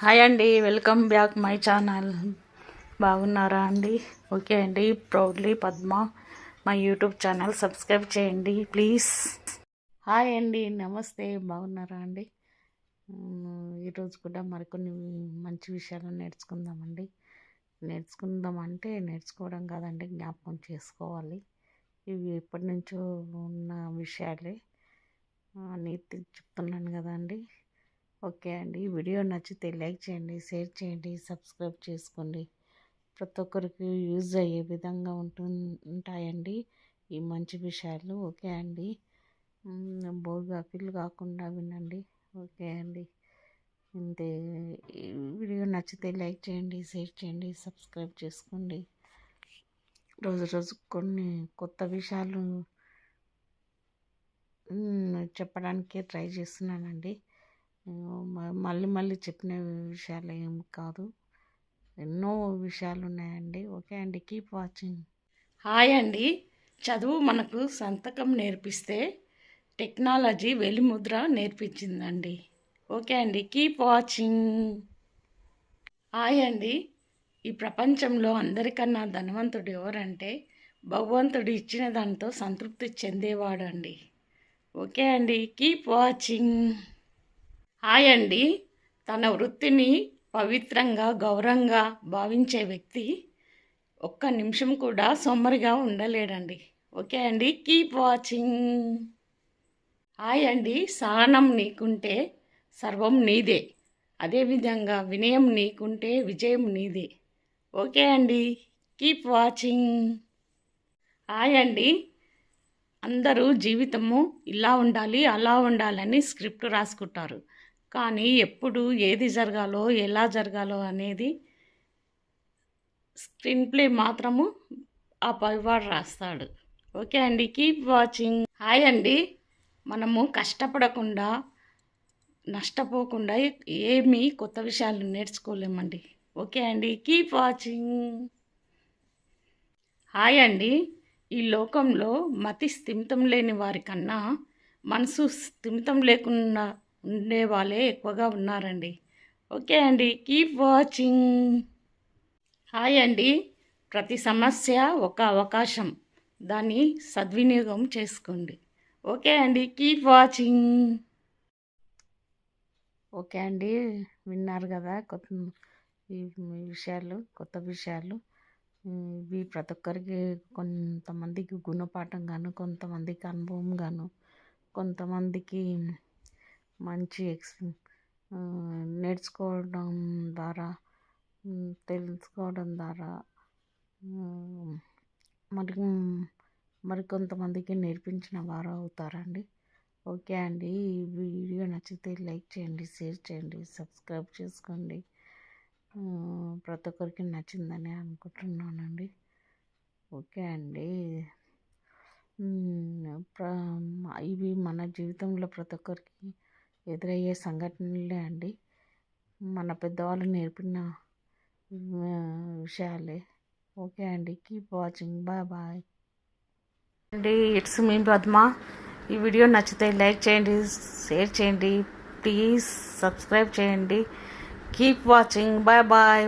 Hi అండి welcome back my channel. బాగున్నారా అండి? ఓకే అండి ప్రౌడ్లీ పద్మ మా యూట్యూబ్ ఛానల్ సబ్స్క్రైబ్ చేయండి ప్లీజ్. హాయ్ అండి నమస్తే బాగున్నారా అండి? ఈరోజు కూడా మరికొన్ని మంచి విషయాలు నేర్చుకుందామండి. నేర్చుకుందాం అంటే నేర్చుకోవడం కాదండి జ్ఞాపకం చేసుకోవాలి. ఇవి ఎప్పటి నుంచో ఉన్న విషయాలే. ఆ, నీతి చెప్తున్నాను కదండి. ఓకే అండి. వీడియో నచ్చితే లైక్ చేయండి షేర్ చేయండి సబ్స్క్రైబ్ చేసుకోండి. ప్రతి ఒక్కరికి యూజ్ అయ్యే విధంగా ఉంటు ఉంటాయండి ఈ మంచి విషయాలు. ఓకే అండి. బోర్గా ఫీల్ కాకుండా వినండి. ఓకే అండి. ఇంతే వీడియో నచ్చితే లైక్ చేయండి షేర్ చేయండి సబ్స్క్రైబ్ చేసుకోండి. రోజు రోజు కొన్ని కొత్త విషయాలు చెప్పడానికే చెప్పడానికి ట్రై చేస్తున్నానండి. మళ్ళీ మళ్ళీ చెప్పిన విషయాలు ఏం కాదు. ఎన్నో విషయాలు ఉన్నాయండి ఓకే అండి కీప్ వాచింగ్. హాయ్ అండి. చదువు మనకు సంతకం నేర్పిస్తే టెక్నాలజీ వెలిముద్ర నేర్పించిందండి. ఓకే అండి కీప్ వాచింగ్. హాయ్ అండి. ఈ ప్రపంచంలో అందరికన్నా ధనవంతుడు ఎవరంటే భగవంతుడు ఇచ్చిన దానితో సంతృప్తి చెందేవాడు అండి ఓకే అండి కీప్ వాచింగ్. హాయ్ అండి తన వృత్తిని పవిత్రంగా గౌరవంగా భావించే వ్యక్తి ఒక్క నిమిషం కూడా సొమ్మరిగా ఉండలేడండి. ఓకే అండి. Keep watching. హాయ్ అండి. సహనం నీకుంటే సర్వం నీదే. అదేవిధంగా వినయం నీకుంటే విజయం నీదే. ఓకే అండి. Keep watching. హాయ్ అండి. అందరూ జీవితము ఇలా ఉండాలి అలా ఉండాలని స్క్రిప్ట్ రాసుకుంటారు. కానీ ఎప్పుడు ఏది జరగాలో ఎలా జరగాలో అనేది స్క్రీన్ ప్లే మాత్రము ఆ పైవాడు రాస్తాడు. ఓకే అండి కీప్ వాచింగ్. హాయ్ అండి మనము కష్టపడకుండా నష్టపోకుండా ఏమీ కొత్త విషయాలు నేర్చుకోలేమండి. ఓకే అండి కీప్ వాచింగ్. హాయ్ అండి ఈ లోకంలో మతి స్థిమితం లేని వారికన్నా మనసు స్థిమితం లేకుండా ఉండే వాళ్ళే ఎక్కువగా ఉన్నారండి. ఓకే అండి కీప్ వాచింగ్ హాయ్ అండి ప్రతి సమస్య ఒక అవకాశం. దాన్ని సద్వినియోగం చేసుకోండి. ఓకే అండి కీప్ వాచింగ్ ఓకే అండి విన్నారు కదా కొత్త ఈ విషయాలు కొత్త విషయాలు. ఇవి ప్రతి ఒక్కరికి కొంతమందికి గుణపాఠం గాను కొంతమందికి అనుభవం గాను కొంతమందికి మంచి ఎక్స్ నేర్చుకోవడం ద్వారా తెలుసుకోవడం ద్వారా మరి మరి కొంతమందికి నేర్పించిన వారు అవుతారండి. ఓకే అండి. ఈ వీడియో నచ్చితే లైక్ చేయండి షేర్ చేయండి సబ్స్క్రైబ్ చేసుకోండి. ప్రతి ఒక్కరికి నచ్చిందని అనుకుంటున్నానండి. ఓకే అండి. ప్ర- ఇవి మన జీవితంలో ప్రతి ఒక్కరికి ఎదురయ్యే సంఘటనలే అండి. మన పెద్దవాళ్ళు నేర్పిన విషయాలే. ఓకే అండి. Keep watching. Bye bye. అండి ఇట్స్ మీ పద్మ. ఈ వీడియో నచ్చితే లైక్ చేయండి షేర్ చేయండి. ప్లీజ్ సబ్స్క్రైబ్ చేయండి. Keep watching. Bye bye.